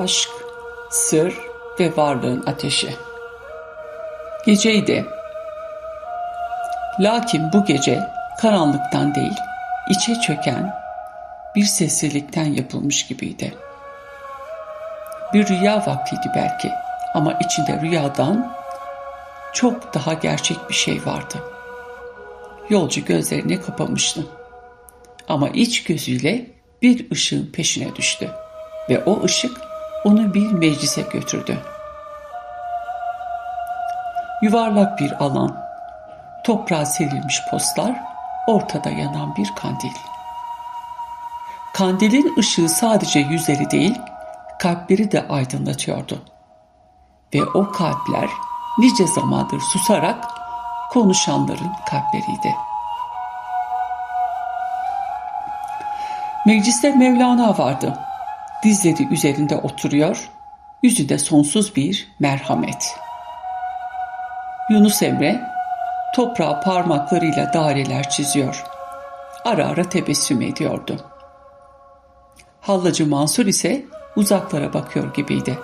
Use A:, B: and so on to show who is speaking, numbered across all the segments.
A: aşk, sır ve varlığın ateşi. Geceydi. Lakin bu gece karanlıktan değil, içe çöken bir sessizlikten yapılmış gibiydi. Bir rüya vaktiydi belki ama içinde rüyadan çok daha gerçek bir şey vardı. Yolcu gözlerini kapamıştı. Ama iç gözüyle bir ışığın peşine düştü ve o ışık onu bir meclise götürdü. Yuvarlak bir alan, toprağa serilmiş postlar, ortada yanan bir kandil. Kandilin ışığı sadece yüzleri değil, kalpleri de aydınlatıyordu. Ve o kalpler nice zamandır susarak konuşanların kalpleriydi. Mecliste Mevlana vardı. Dizleri üzerinde oturuyor, yüzünde sonsuz bir merhamet. Yunus Emre toprağa parmaklarıyla daireler çiziyor. Ara ara tebessüm ediyordu. Hallacı Mansur ise uzaklara bakıyor gibiydi.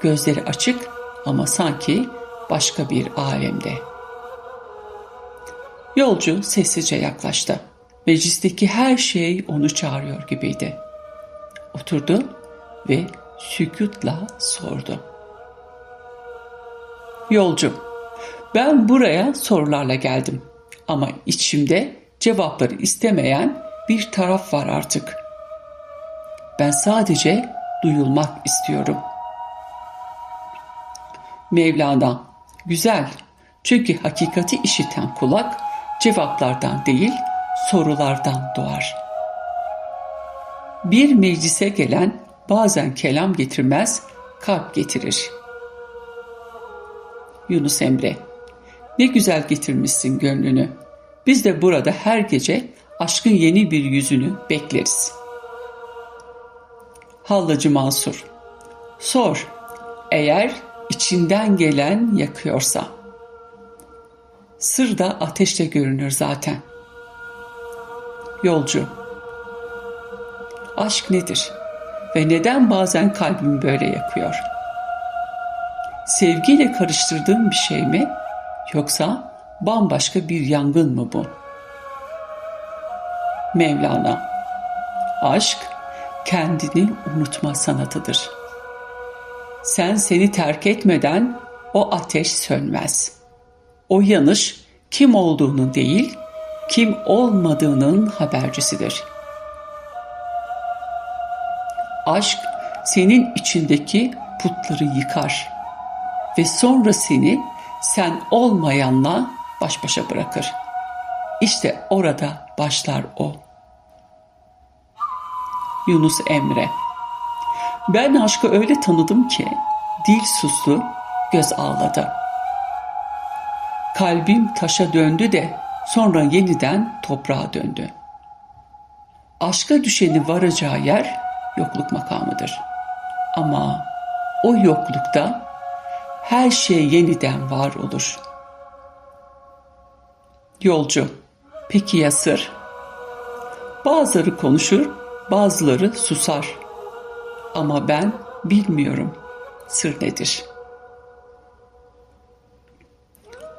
A: Gözleri açık ama sanki başka bir alemde. Yolcu sessizce yaklaştı. Meclisteki her şey onu çağırıyor gibiydi. Oturdu ve sükutla sordu. Yolcu, ben buraya sorularla geldim ama içimde cevapları istemeyen bir taraf var artık. Ben sadece duyulmak istiyorum. Mevlana, güzel. Çünkü hakikati işiten kulak cevaplardan değil, sorulardan doğar. Bir meclise gelen bazen kelam getirmez, kalp getirir. Yunus Emre Ne güzel getirmişsin gönlünü. Biz de burada her gece aşkın yeni bir yüzünü bekleriz. Hallacı Mansur Sor, eğer içinden gelen yakıyorsa. Sır da ateşte görünür zaten. Yolcu Aşk nedir? Ve neden bazen kalbimi böyle yakıyor? Sevgiyle karıştırdığım bir şey mi? Yoksa bambaşka bir yangın mı bu? Mevlana Aşk kendini unutma sanatıdır. Sen seni terk etmeden o ateş sönmez. O yanış kim olduğunu değil, kim olmadığının habercisidir. Aşk senin içindeki putları yıkar ve sonra seni sen olmayanla baş başa bırakır. İşte orada başlar o. Yunus Emre Ben aşkı öyle tanıdım ki dil sustu, göz ağladı. Kalbim taşa döndü de sonra yeniden toprağa döndü. Aşka düşeni varacağı yer yokluk makamıdır. Ama o yoklukta her şey yeniden var olur. Yolcu, peki ya sır? Bazıları konuşur, bazıları susar. Ama ben bilmiyorum sır nedir?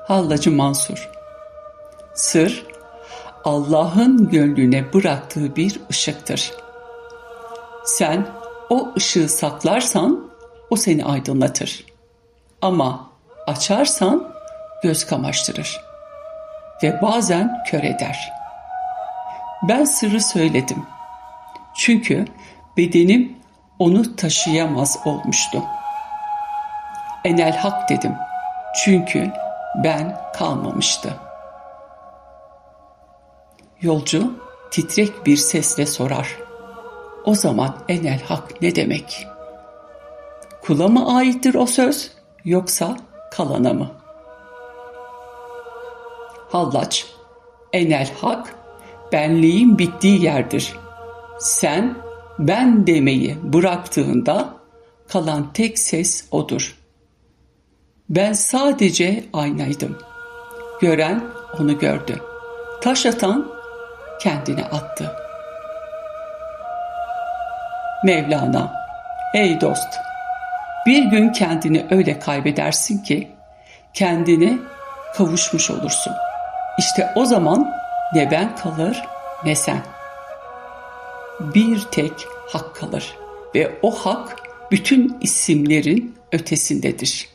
A: Hallacı Mansur Sır, Allah'ın gönlüne bıraktığı bir ışıktır. Sen o ışığı saklarsan o seni aydınlatır. Ama açarsan göz kamaştırır ve bazen kör eder. Ben sırrı söyledim. Çünkü bedenim onu taşıyamaz olmuştu. Enel hak dedim. Çünkü ben kalmamıştı. Yolcu titrek bir sesle sorar. O zaman enel hak ne demek? Kula mı aittir o söz yoksa kalana mı? Hallaç, enel hak benliğin bittiği yerdir. Sen ben demeyi bıraktığında kalan tek ses odur. Ben sadece aynaydım. Gören onu gördü. Taş atan kendini attı. Mevlana Hey dost, bir gün kendini öyle kaybedersin ki kendine kavuşmuş olursun. İşte o zaman ne ben kalır ne sen. Bir tek hak kalır ve o hak bütün isimlerin ötesindedir.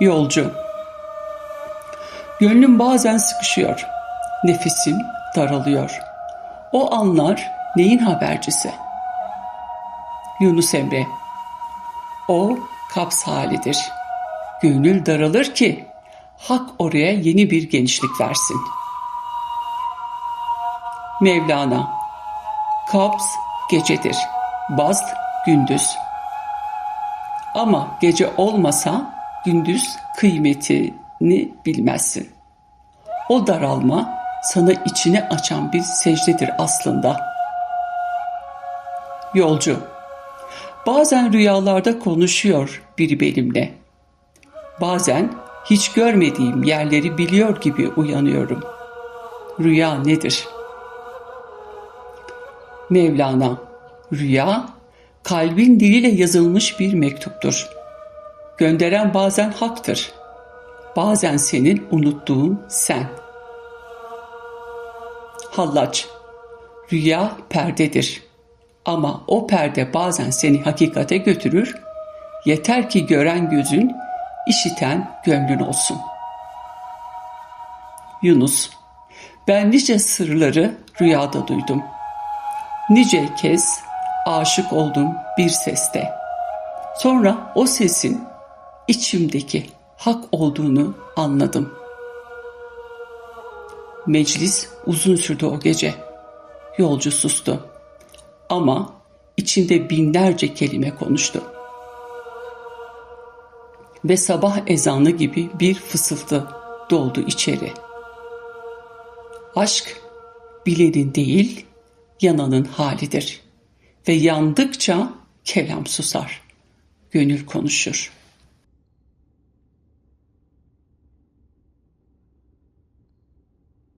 A: Yolcu Gönlüm bazen sıkışıyor. Nefesim daralıyor. O anlar neyin habercisi? Yunus Emre O kaps halidir. Gönül daralır ki hak oraya yeni bir genişlik versin. Mevlana Kaps gecedir. Bast gündüz. Ama gece olmasa gündüz kıymetini bilmezsin. O daralma sana içini açan bir secdedir aslında. Yolcu Bazen rüyalarda konuşuyor biri benimle. Bazen hiç görmediğim yerleri biliyor gibi uyanıyorum. Rüya nedir? Mevlana Rüya kalbin diliyle yazılmış bir mektuptur. Gönderen bazen haktır. Bazen senin unuttuğun sen. Hallaç Rüya perdedir. Ama o perde bazen seni hakikate götürür. Yeter ki gören gözün, işiten gönlün olsun. Yunus Ben nice sırları rüyada duydum. Nice kez aşık oldum bir seste. Sonra o sesin içimdeki hak olduğunu anladım. Meclis uzun sürdü o gece. Yolcu sustu. Ama içinde binlerce kelime konuştu. Ve sabah ezanı gibi bir fısıltı doldu içeri. Aşk bilenin değil, yananın halidir. Ve yandıkça kelam susar, gönül konuşur.''